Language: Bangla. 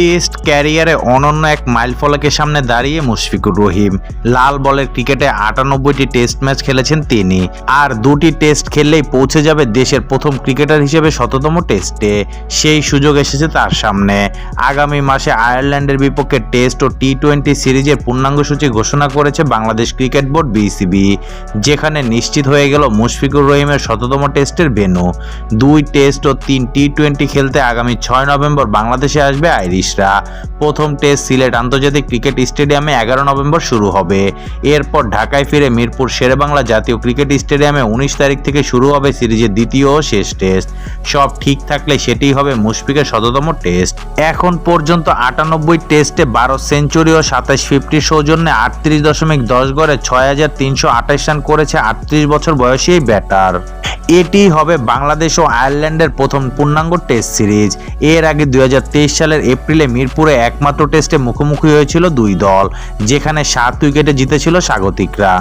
টেস্ট ক্যারিয়ারে অনন্য এক মাইলফলকের সামনে দাঁড়িয়ে মুশফিকুর রহিম। লাল বলের ক্রিকেটে আটানব্বইটি টেস্ট ম্যাচ খেলেছেন তিনি। আর দুটি টেস্ট খেললেই পৌঁছে যাবে দেশের প্রথম ক্রিকেটার হিসেবে শততম টেস্টে। সেই সুযোগ এসেছে তার সামনে। আগামী মাসে আয়ারল্যান্ডের বিপক্ষে টেস্ট ও টি টোয়েন্টি সিরিজের পূর্ণাঙ্গ সূচি ঘোষণা করেছে বাংলাদেশ ক্রিকেট বোর্ড বিসিবি। যেখানে নিশ্চিত হয়ে গেল মুশফিকুর রহিমের শততম টেস্টের ভেন্যু। দুই টেস্ট ও তিন টি টোয়েন্টি খেলতে আগামী ছয় নভেম্বর বাংলাদেশে আসবে আইরিশরা প্রথম টেস্ট সিলেট আন্তর্জাতিক ক্রিকেট স্টেডিয়ামে এগারো নভেম্বর শুরু হবে। এরপর ঢাকায় ফিরে মিরপুর শেরেবাংলা জাতীয় ক্রিকেট স্টেডিয়ামে উনিশ তারিখ থেকে শুরু হবে সিরিজের দ্বিতীয় ও শেষ টেস্ট। সব ঠিক থাকলে সেটিই হবে মুশফিকের শততম টেস্ট। এখন পর্যন্ত আটানব্বই টেস্টে বারো সেঞ্চুরি ও সাতাশ ফিফটি সৌজন্যে আটত্রিশ দশমিক দশ গড়ে ছয় হাজার তিনশো আঠাশ রান করেছে আটত্রিশ বছর বয়সী এই ব্যাটার। এটি হবে বাংলাদেশ ও আয়ারল্যান্ডের প্রথম পূর্ণাঙ্গ টেস্ট সিরিজ। এর আগে দুই হাজার তেইশ সালের এপ্রিলে মিরপুরে একমাত্র টেস্টে মুখোমুখি হয়েছিল দুই দল যেখানে সাত উইকেটে জিতেছিল স্বাগতিকরা।